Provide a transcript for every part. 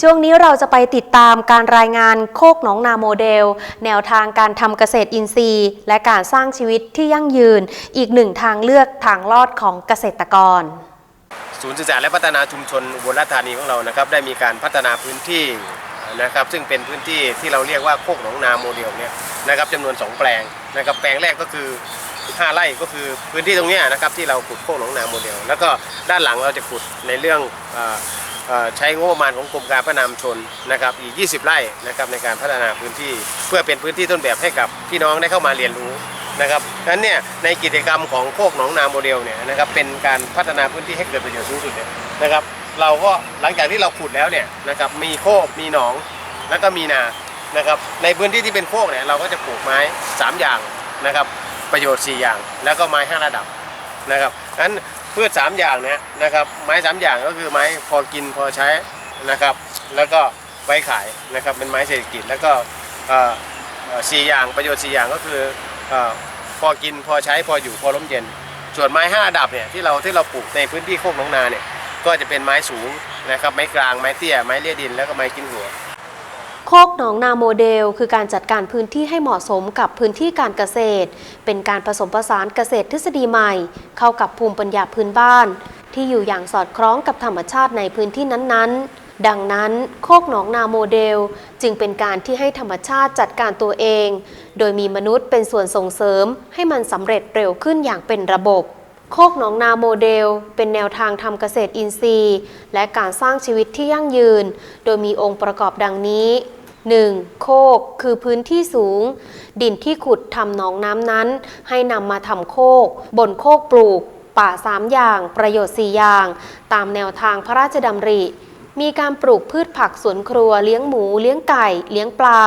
ช่วงนี้เราจะไปติดตามการรายงานโคกหนองนาโมเดล แนวทางการทำเกษตรอินทรีย์ และการสร้างชีวิตที่ยั่งยืน อีกหนึ่งทางเลือกทางลอดของเกษตรกร ศูนย์ศึกษาและพัฒนาชุมชนอุบลราชธานีของเรานะครับได้มีการพัฒนาพื้นที่นะครับซึ่งเป็นพื้นที่ที่เราเรียกว่าโคกหนองนาโมเดลเนี่ยนะครับจำนวน 2 แปลงนะครับแปลงแรกก็คือ 5 ไร่ก็คือพื้นที่ตรงเนี้ยนะครับที่เราขุดโคกหนองนาโมเดล แล้วก็ด้านหลังเราจะขุดในเรื่อง ใช้งบประมาณของกรมการพัฒนาชนนะครับอีก 20 ไร่นะครับในการพัฒนาพื้นที่เพื่อเป็นพื้นที่ต้นแบบให้กับพี่น้องได้เข้ามาเรียนรู้นะครับดังนั้นเนี่ยในกิจกรรมของโคกหนองนาโมเดลเนี่ยนะครับเป็นการพัฒนาพื้นที่ให้เกิดประโยชน์สูงสุดเนี่ยนะครับเราก็หลังจากที่เราขุดแล้วเนี่ยนะครับมีโคกมีหนองแล้วก็มีนานะครับในพื้นที่ที่เป็นโคกเนี่ยเราก็จะปลูกไม้ 3 อย่างนะครับประโยชน์ 4 อย่าง แล้วก็ไม้ 5 ระดับนะครับงั้น พืช3อย่างเนี่ยนะครับ ไม้3อย่างก็คือไม้พอกินพอใช้นะครับ แล้วก็ไว้ขายนะครับเป็นไม้เศรษฐกิจแล้วก็สี่อย่างประโยชน์4อย่างก็คืออพอกินพอใช้พออยู่พอร่มเย็น ส่วนไม้ห้าดับเนี่ยที่เราที่เราปลูกในพื้นที่โคกหนองนาเนี่ยก็จะเป็นไม้สูงนะครับไม้กลางไม้เตี้ยไม้เลี่ยดินแล้วก็ไม้กินหัว คกหนองนาโมเดล คือการจัดการพื้นที่ให้เหมาะสมกับพื้นที่การเกษตร เป็นการผสมผสานเกษตรทฤษฎีใหม่ เข้ากับภูมิปัญญาพื้นบ้าน ที่อยู่อย่างสอดคล้องกับธรรมชาติในพื้นที่นั้นๆ ดังนั้นโคกหนองนาโมเดล จึงเป็นการที่ให้ธรรมชาติจัดการตัวเอง โดยมีมนุษย์เป็นส่วนส่งเสริม ให้มันสำเร็จเร็วขึ้นอย่างเป็นระบบโคกหนองนาโมเดล เป็นแนวทางทำเกษตรอินทรีย์ และการสร้างชีวิตที่ยั่งยืน โดยมีองค์ประกอบดังนี้ 1. โคกคือพื้นที่สูง ดินที่ขุดทำหนองน้ำนั้น ให้นำมาทำโคก บนโคกปลูก ป่า 3 อย่าง ประโยชน์ 4 อย่าง ตามแนวทางพระราชดำริ มีการปลูกพืชผักสวนครัวเลี้ยงหมู เลี้ยงไก่ เลี้ยงปลา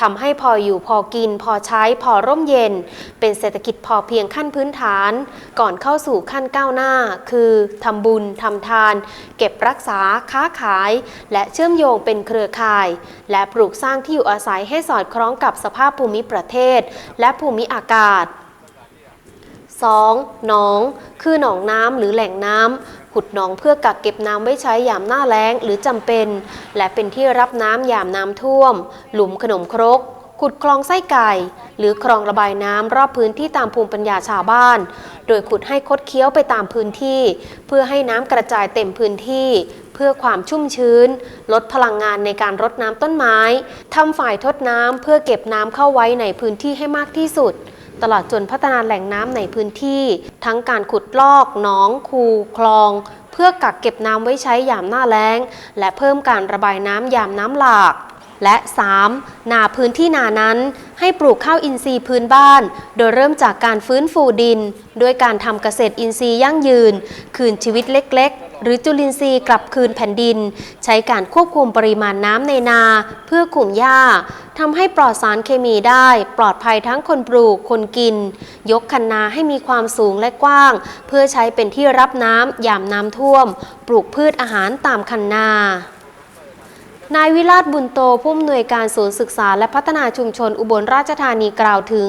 ทำให้พออยู่พอกิน พอใช้พอร่มเย็น เป็นเศรษฐกิจพอเพียงขั้นพื้นฐาน ก่อนเข้าสู่ขั้นก้าวหน้า คือทำบุญทำทาน เก็บรักษาค้าขาย และเชื่อมโยงเป็นเครือข่าย และปลูกสร้างที่อยู่อาศัยให้สอดคล้องกับสภาพภูมิประเทศ และภูมิอากาศ 2. หนอง คือหนองน้ำหรือแหล่งน้ำ ขุดหนองเพื่อกักเก็บน้ำไว้ใช้ยามหน้าแล้งหรือจำเป็น และเป็นที่รับน้ำยามน้ำท่วม หลุมขนมครก ขุดคลองไส้ไก่ หรือคลองระบายน้ำรอบพื้นที่ตามภูมิปัญญาชาวบ้าน โดยขุดให้คดเคี้ยวไปตามพื้นที่ เพื่อให้น้ำกระจายเต็มพื้นที่เพื่อความชุ่มชื้น ลดพลังงานในการรดน้ำต้นไม้ ทำฝ่ายทดน้ำเพื่อเก็บน้ำเข้าไว้ในพื้นที่ให้มากที่สุด ตลอดจนพัฒนาแหล่งน้ำในพื้นที่ ทั้งการขุดลอกหนอง คูคลอง เพื่อกักเก็บน้ำไว้ใช้ยามหน้าแล้ง และเพิ่มการระบายน้ำยามน้ำหลากและ 3. นาพื้นที่นานั้นให้ปลูกข้าวอินทรีย์พื้นบ้าน โดยเริ่มจากการฟื้นฟูดิน ด้วยการทำเกษตรอินทรีย์ยั่งยืน คืนชีวิตเล็ก หรือจุลินทรีย์กลับคืนแผ่นดิน ใช้การควบคุมปริมาณน้ำในนา เพื่อขุมหญ้าทำให้ปลอดสารเคมีได้ ปลอดภัยทั้งคนปลูกคนกิน ยกคันนาให้มีความสูงและกว้าง เพื่อใช้เป็นที่รับน้ำยามน้ำท่วม ปลูกพืชอาหารตามคันนา นายวิราชบุญโตผู้อำนวยการศูนย์ศึกษาและพัฒนาชุมชนอุบลราชธานีกล่าวถึง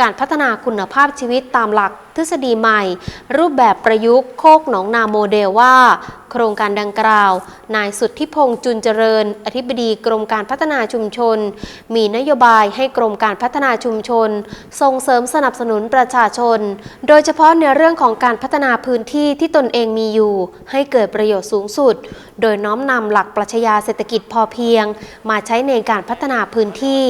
การพัฒนาคุณภาพชีวิตตามหลักทฤษฎีใหม่ รูปแบบประยุกต์โคกหนองนาโมเดลว่า โครงการดังกล่าว นายสุทธิพงษ์จุนเจริญ อธิบดีกรมการพัฒนาชุมชน มีนโยบายให้กรมการพัฒนาชุมชน ส่งเสริมสนับสนุนประชาชน โดยเฉพาะในเรื่องของการพัฒนาพื้นที่ที่ตนเองมีอยู่ ให้เกิดประโยชน์สูงสุด โดยน้อมนำหลักปรัชญาเศรษฐกิจพอเพียง มาใช้ในการพัฒนาพื้นที่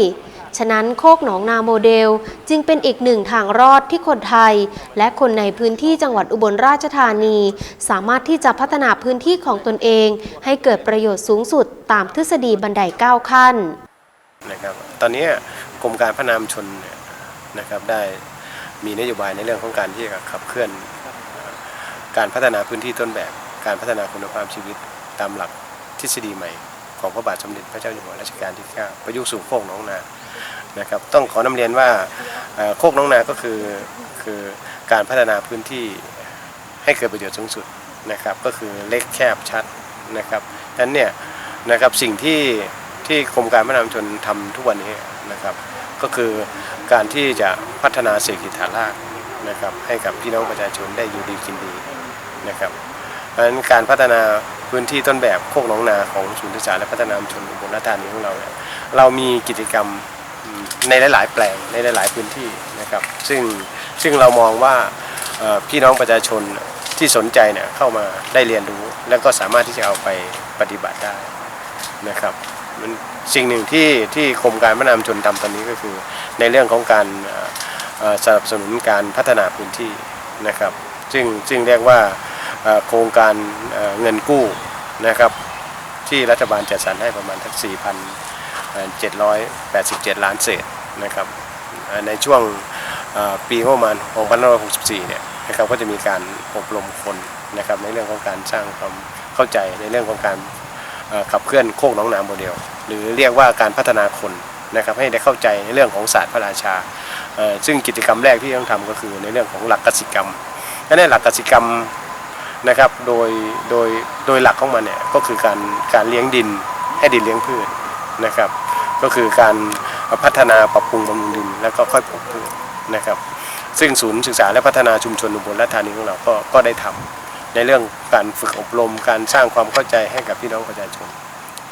ฉะนั้นโคกหนองนาโมเดลจึงเป็นอีกหนึ่งทางรอดที่คนไทย และคนในพื้นที่จังหวัดอุบลราชธานี สามารถที่จะพัฒนาพื้นที่ของตนเอง ให้เกิดประโยชน์สูงสุดตามทฤษฎีบันไดก้าขั้นนะครับตอนนี้กรมการพัฒนามชนนะครับได้มีนโยบายในเรื่องของการที่จะขับเคลื่อน การพัฒนาพื้นที่ต้นแบบ การพัฒนาคุณภาพชีวิตตามหลักทฤษฎีใหม่ของพระบาทสมเด็จพระเจ้าอยู่หัวรัชกาลที่ 9 ประยุกต์สู่โคกหนองนา นะครับต้องขอนำเรียนว่าโคกหนองนาก็คือคือการพัฒนาพื้นที่ให้เกิดประโยชน์สูงสุดนะครับก็คือเล็กแคบชัดนะครับดังนั้นเนี่ยนะครับสิ่งที่ที่กรมการพัฒนาชนทำทุกวันนี้นะครับก็คือการที่จะพัฒนาเศรษฐกิจฐานรากนะครับให้กับพี่น้องประชาชนได้อยู่ดีกินดีนะครับราะฉะนั้นการพัฒนาพื้นที่ต้นแบบโคกหนองนาของศูนย์ศึกษาและพัฒนาชนอุบลราชธานีของเราเนี่ยเรามีกิจกรรม ในหลาย ๆ แปลงในหลาย ๆ พื้นที่นะครับ ซึ่งซึ่งเรามองว่าพี่น้องประชาชนที่สนใจเนี่ยเข้ามาได้เรียนรู้ แล้วก็สามารถที่จะเอาไปปฏิบัติได้นะครับมันสิ่งหนึ่งที่ที่กรมการพัฒนาชนทำตอนนี้ก็คือ ในเรื่องของการสนับสนุนการพัฒนาพื้นที่นะครับ ซึ่งซึ่งเรียกว่าโครงการเงินกู้นะครับ ที่รัฐบาลจัดสรรให้ประมาณทัก 787 ล้านเศษนะครับในช่วงปีงบประมาณ2564 เนี่ยนะครับก็จะมีการอบรมคนนะครับในเรื่องของการสร้างความเข้าใจในเรื่องของการขับเคลื่อนโคกน้องนาโมเดล หรือเรียกว่าการพัฒนาคนนะครับให้ได้เข้าใจในเรื่องของศาสตร์พระราชา ซึ่งกิจกรรมแรกที่ต้องทำก็คือในเรื่องของหลักกสิกรรมและในหลักกสิกรรมนะครับโดยโดยโดยหลักของมันเนี่ยก็คือการการเลี้ยงดินให้ดินเลี้ยงพืช นะครับ ก็คือการพัฒนาปรับปรุงบำรุงดินแล้วก็ค่อยปลูกพืชนะครับ ซึ่งศูนย์ศึกษาและพัฒนาชุมชนอุบลราชธานีของเราก็ก็ได้ทำในเรื่องการฝึกอบรมการสร้างความเข้าใจให้กับพี่น้องประชาชน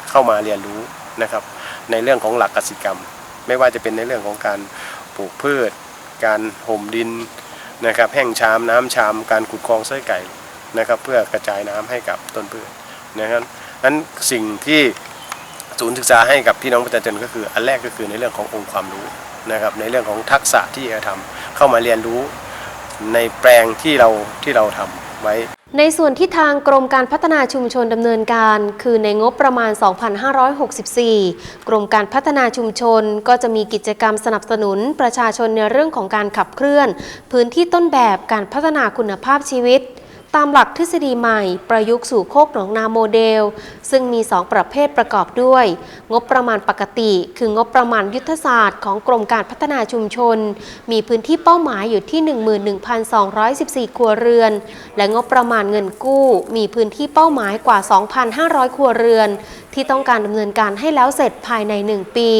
เข้ามาเรียนรู้นะครับ ในเรื่องของหลักกสิกรรม ไม่ว่าจะเป็นในเรื่องของการปลูกพืช การห่มดินนะครับแห้งชามน้ำชามการขุดคลองไส้ไก่นะครับ เพื่อกระจายน้ำให้กับต้นพืชนะครับนั้นสิ่งที่ ศูนย์ศึกษาให้กับพี่น้องประชาชนก็คือ อันแรกก็คือในเรื่องขององค์ความรู้นะครับในเรื่องของทักษะที่จะทำเข้ามาเรียนรู้ในแปลงที่เราที่เราทำไว้ ในส่วนที่ทางกรมการพัฒนาชุมชนดำเนินการ คือในงบประมาณ 2564 กรมการพัฒนาชุมชนก็จะมีกิจกรรมสนับสนุนประชาชนในเรื่องของการขับเคลื่อน พื้นที่ต้นแบบการพัฒนาคุณภาพชีวิต ตามหลักทฤษฎีใหม่ ประยุกต์สู่โคกหนองนาโมเดล ซึ่งมี 2 ประเภทประกอบด้วย งบประมาณปกติ คืองบประมาณยุทธศาสตร์ของกรมการพัฒนาชุมชน มีพื้นที่เป้าหมายอยู่ที่ 11,214 ครัวเรือน และงบประมาณเงินกู้ มีพื้นที่เป้าหมายกว่า 2,500 ครัวเรือน ที่ต้องการดำเนินการให้แล้วเสร็จภายใน 1 ปี